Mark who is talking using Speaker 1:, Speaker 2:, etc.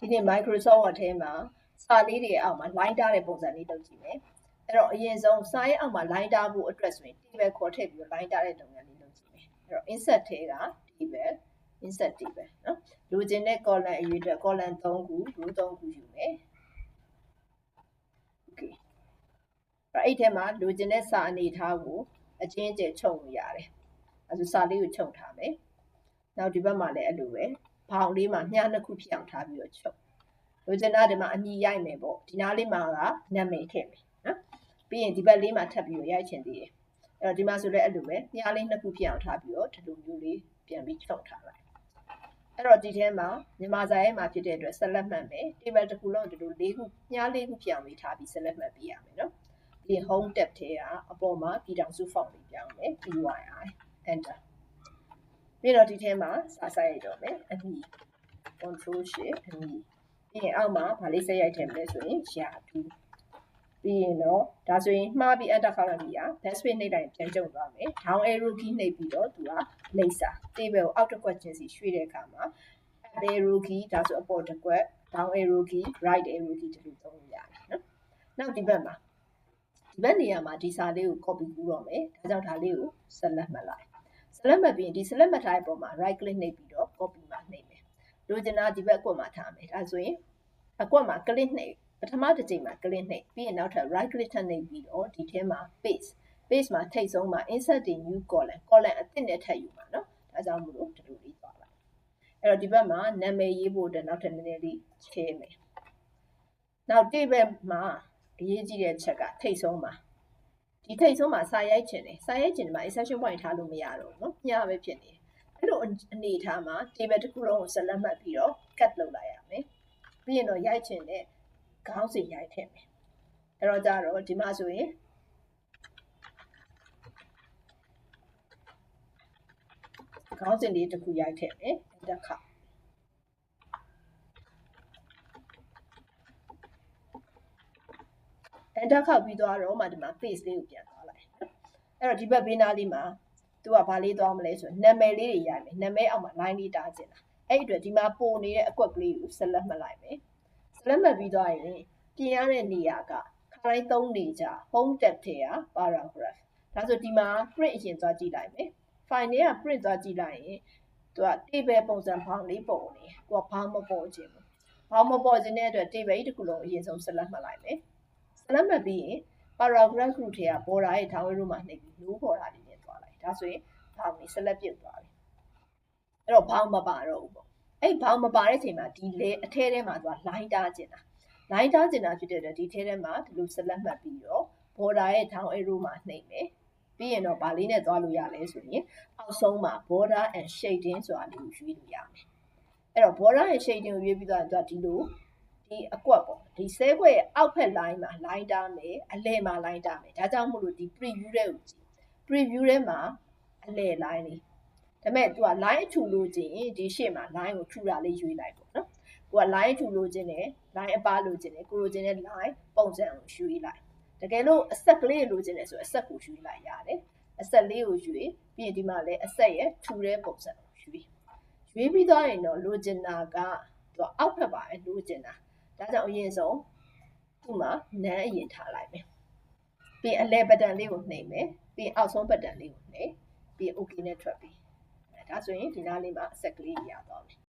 Speaker 1: ဒီနေ့ Microsoft Word ထဲမှာစာလေးတွေအောက်မှာ line ထားတဲ့ပုံစံလေးလုပ်ကြည့်မယ်အဲ့တော့အရင်ဆုံးစာရဲ့အောက်မှာ line ထားဖို့အတွက်ဆိုရင် table ခေါ်ထည့်ပြီးတော့ line ထားတဲ့လုပ်ငန်းလေးလုပ်ကြည့်မယ်အဲ့တော့ insert ထဲက table insert table နော်လိုချင်တဲ့ column အရေးအတွက် column 3ခု row 3ခုယူမယ် okay အဲ့ဒီထဲမှာလိုချင်တဲ့စာအနေထားကိုအချင်းကျယ်ချုပ်လို့ရတယ်အဲဒါစာလေးကိုချုပ်ထားမယ်နောက်ဒီဘက်မှာလည်းအဲ့လိုပဲ ဘောင်လေးမှာမြားနှစ်ခုဖြစ်အောင်ထားပြီးတော့ချုပ်လိုချင်တာဒီမှာအညီရိုက်မယ်ပေါ့ဒီနားလေးမှာကနာမည်ထည့်မယ်နော်ပြီးရင်ဒီဘက်လေးမှာထပ်ပြီးတော့ရိုက်ချင်သေးတယ်အဲ့တော့ဒီမှာဆိုလည်းအဲ့လိုပဲမြားလေးနှစ်ခုဖြစ်အောင်ထားပြီးတော့ဒီလိုမျိုးလေးပြန်ပြီးချုပ်ထားလိုက်အဲ့တော့ဒီထဲမှာမြန်မာစာရဲမှာဖြစ်တဲ့အတွက် select မှတ်မယ် table တစ်ခုလုံးဒီလို၄ခုမြား၄ခုဖြစ်အောင်လေးထားပြီး select မှတ်ပေးရမယ်နော်ဒီ home tab ထဲကအပေါ်မှာပြည်ထောင်စု font လေးပြောင်းမယ် PYI enter ပြီးတော့ဒီထဲမှာစာဆိုင်ရတော့မယ်အညီ control shift အညီပြီးရင်အောက်မှာဗာလေးဆက်ရိုက်ထည့်မလဲဆိုရင်ရာထူးပြီးရင်တော့ဒါဆိုရင်မှားပြီး enter ခေါက်လိုက်ပြီอ่ะ best space နှိပ်တိုင်းပြန်ကျုံသွားမယ် down arrow key နှိပ်ပြီးတော့သူကလိပ်စာ table ကိုအောက်တစ်ခွက်ချင်းစီရွှေ့တဲ့အခါမှာ up arrow key ဒါဆိုအပေါ်တစ်ခွက် down arrow key right arrow key ဒီလိုသုံးလို့ရတယ်နော်နောက်ဒီဘက်မှာဒီဘက်နေရာမှာဒီစာလေးကို copy ကူးတော့မယ်ဒါကြောင့်ဒါလေးကို select မှတ်လိုက် select မှတ်ပြီးရင်ဒီ select မှတ်ထားတဲ့ပုံမှာ right click နှိပ်ပြီးတော့ copy မှာနှိပ်မယ်လိုချင်တာဒီဘက်အကွက်မှာထားမယ်ဒါဆိုရင်အကွက်မှာ click နှိပ်ပထမတစ်ချိန်မှာ click နှိပ်ပြီးရင်နောက်ထပ် right click ထပ်နှိပ်ပြီးတော့ဒီထဲမှာ paste paste မှာထိတ်ဆုံးမှာ insert the new column column အသစ်နဲ့ထပ်ယူမှာနော်ဒါကြောင့်မို့လို့ဒီလိုလေးသွားလိုက်အဲ့တော့ဒီဘက်မှာနာမည်ရေးဖို့အတွက်နောက်ထပ်နည်းနည်းလေးချဲမယ်နောက် table မှာအရေးကြီးတဲ့ချက်ကထိတ်ဆုံးမှာ ဒီထိတ်ဆုံးမှာစာရိုက်ချင်တယ်စာရိုက်ချင်တယ်မှာ exception point ထားလို့မရတော့ဘူးเนาะညပဲဖြစ်နေတယ်အဲ့လိုအနေထားမှာ table တစ်ခုလုံးကို select မှတ်ပြီးတော့ cut လုပ်လိုက်ရမယ်ပြီးရင်တော့ရိုက်ချင်တဲ့ခေါင်းစဉ်ရိုက်ထည့်မယ်အဲ့တော့ကြတော့ဒီမှာဆိုရင်ခေါင်းစဉ်လေးတစ်ခုရိုက်ထည့်မယ်တက်ခါ enter ခောက်ပြီးသွားတော့မှဒီမှာ paste လေးကိုပြန်သွားလိုက်အဲ့တော့ဒီဘက်ဘေးနားလေးမှာသူကဘာလေးသွားမလဲဆိုနာမည်လေးတွေရိုက်မယ်နာမည်အောက်မှာ line လေးတားချင်တာအဲ့ဒီအတွက်ဒီမှာပို့နေတဲ့အကွက်ကလေးကို select မှတ်လိုက်မယ် select မှတ်ပြီးသွားရင်ပြင်ရတဲ့နေရာကခါတိုင်းသုံးနေကြ home tab ထဲက paragraph ဒါဆိုဒီမှာ print အရင်သွားကြည့်လိုက်မယ် file ထဲက print သွားကြည့်လိုက်ရင်သူက table ပုံစံဖောင်းလေးပုံနေကိုကဘောင်းမပေါ်ခြင်းဘူးဘောင်းမပေါ်ခြင်းတဲ့အတွက် table ကြီးတစ်ခုလုံးအရင်ဆုံး select မှတ်လိုက်မယ် select မှတ်ပြီးရင် paragraph group ထဲက border ရဲ့ down arrow မှာနှိပ်ပြီး no border လေးနဲ့သွားလိုက်ဒါဆိုရင်ဘောင်းကြီး select ပြုတ်သွားပြီအဲ့တော့ဘောင်းမပါတော့ဘူးပေါ့အဲ့ဘောင်းမပါတဲ့အချိန်မှာဒီလေအထဲထဲမှာသူက line တားကျင်တာ line တားကျင်တာဖြစ်တဲ့အတွက်ဒီထဲထဲမှာဒီလို select မှတ်ပြီးတော့ border ရဲ့ down arrow မှာနှိပ်မယ်ပြီးရင်တော့ဗာလေးနဲ့သွားလို့ရလဲဆိုရင်အောက်ဆုံးမှာ border and shading ဆိုတာလေးကိုရွေးလို့ရမယ်အဲ့တော့ border and shading ကိုရွေးပြီးတော့သူကဒီလို ဒီအကွက်ပေါ့ဒီဆဲခွက်ရဲ့အောက်ဖက် line မှာ line တားမယ်အလယ်မှာ line တားမယ်ဒါကြောင့်မို့လို့ဒီ preview တဲ့ကိုကြည့် preview ထဲမှာအလယ် line လေးဒါပေမဲ့ तू က line ထူလို့ခြင်းဒီရှေ့မှာ line ကိုထူတာလေးရွေးလိုက်ပေါ့နော်ကိုက line ထူလို့ခြင်းနဲ့ line အပားလို့ခြင်းနဲ့ကိုလိုခြင်းနဲ့ line ပုံစံကိုရွေးလိုက်တကယ်လို့အဆက်ကလေးလိုခြင်းနဲ့ဆိုအဆက်ကိုရွေးလိုက်ရတယ်အဆက်လေးကိုရွေးပြီးရင်ဒီမှာလည်းအဆက်ရဲ့ထူတဲ့ပုံစံကိုရွေးရွေးပြီးသွားရင်တော့လိုချင်တာကသူအောက်ဖက်ပါပဲလိုချင်တာ ဒါကြောင့်အရင်ဆုံးဒီမှာနန်းအရင်ထားလိုက်မယ်ပြီးအလဲဘတန်လေးကိုနှိပ်မယ်ပြီးအောက်ဆုံးဘတန်လေးကိုနှိပ်ပြီး okay နဲ့ထွက်ပြီးဒါဆိုရင်ဒီနားလေးမှာအဆက်ကလေးရသွားမယ်